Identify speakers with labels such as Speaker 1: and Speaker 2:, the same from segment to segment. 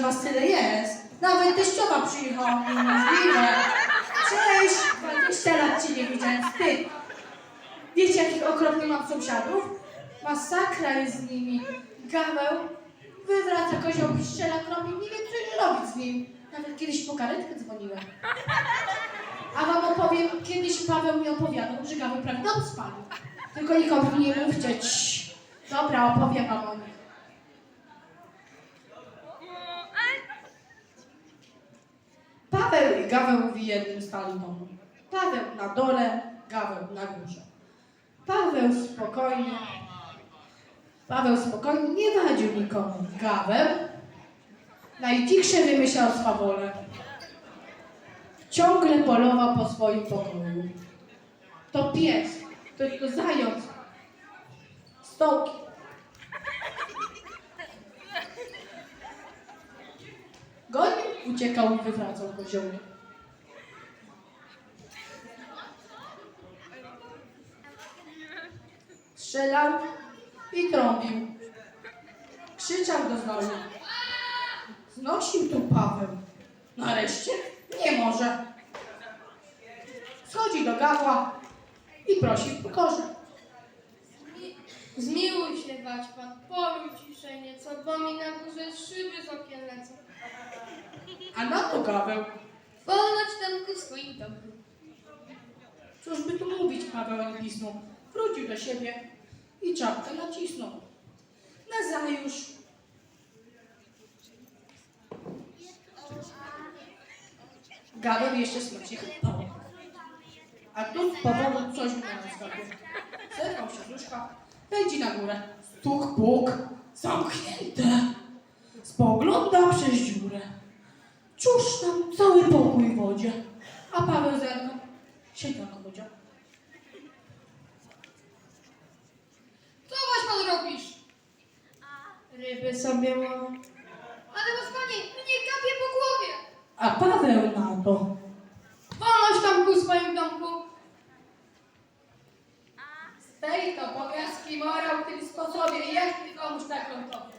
Speaker 1: was tyle jest. Nawet teściowa przyjechała, niemożliwe. Cześć, 20 lat cię nie widziałem, wstyd. Wiecie, jakich okropnych mam sąsiadów? Masakra jest z nimi. Gaweł wywraca kozioł piszczela, trąbi, nie wiem, co robić z nim. Nawet kiedyś po karetkę dzwoniłem. A wam opowiem, kiedyś Paweł mi opowiadał, że Gaweł prawie dom spalił. Tylko nikomu nie mówcie. Dobra, opowiem wam o. Paweł i Gaweł w jednym domu. Paweł na dole, Gaweł na górze. Paweł spokojnie. Paweł spokojnie nie wadził nikomu. Gaweł najcichsze wymyślał swawolę. Ciągle polował po swoim pokoju. To pies, to, to zając, stołki. Gonił, uciekał i wywracał kozioły. Strzelał i trąbił. Krzyczał do znowu. Znosił tu Paweł. Nareszcie nie może. Schodzi do gawła i prosi w pokorze.
Speaker 2: Zmiłuj się, bać pan, porój ciszej nieco, bo mi na górze szyby z okien lecą.
Speaker 1: A na to gaweł.
Speaker 2: Wolność tam ku swoim domku.
Speaker 1: Cóż by tu mówić, Paweł pisnął. Wrócił do siebie i czapkę nacisnął. Nazajutrz. Gaweł jeszcze smacznie chrypał. A tu z powodu coś mu naskakuje. Zerwał się z łóżka, na górę. Stuk, puk, zamknięte. Spogląda przez dziurę. Cóż tam cały pokój wodzie. A Paweł zerkał. Siedzi na komodzie.
Speaker 2: Co masz pan robisz?
Speaker 1: Ryby sobie.
Speaker 2: Ale was panie, mnie kapie po głowie.
Speaker 1: A Paweł na to.
Speaker 2: Wolność tam ku swoim domku.
Speaker 1: Z tej to powiastki morał w tym sposobie, jak ty komuś tak tobie.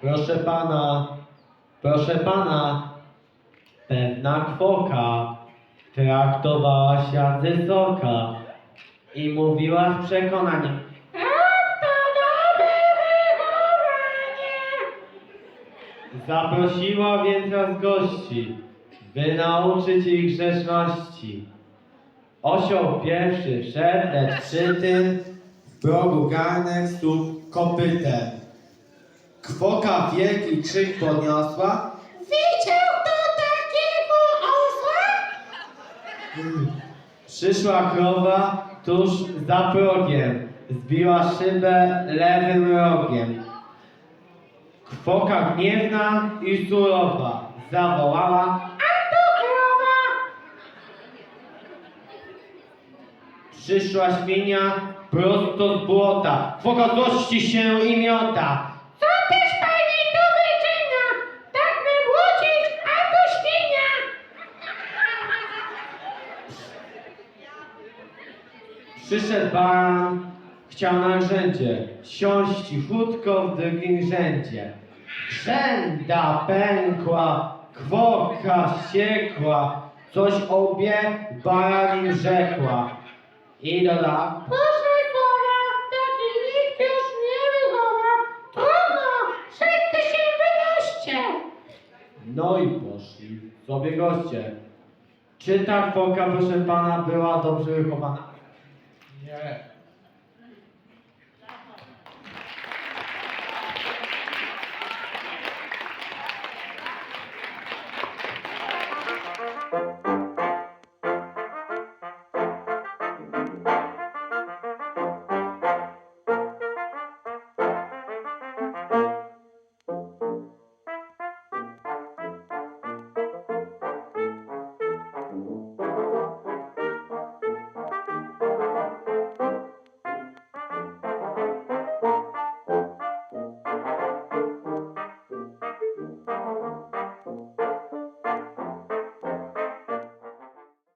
Speaker 3: Proszę pana, proszę pana, pewna kwoka traktowała się wysoka i mówiła z przekonaniem "Ach, to dobre wychowanie!" Zaprosiła więc raz gości, by nauczyć ich grzeczności. Osioł pierwszy wszedł, lecz przy tym
Speaker 4: W progu garnek stóp kopytem. Kwoka wielki krzyk podniosła.
Speaker 1: Widział
Speaker 3: Przyszła krowa tuż za progiem, zbiła szybę lewym rogiem. Kwoka gniewna i surowa zawołała A to krowa! Przyszła świnia prosto z błota, kwoka złości się i miota. Co też pani tu wyczynia? Tak mnie młodzisz, a to świnia! Przyszedł baran, chciał na rzędzie, siąść cichutko w drugim rzędzie. Rzęda pękła, kwoka ściekła, coś o łbie baranim rzekła. I dodała, proszę pana, taki nikt już nie wychowa, trudno, wszyscy się wynoście. No i poszli sobie goście. Czy ta kwoka, proszę pana, była dobrze wychowana?
Speaker 4: Nie.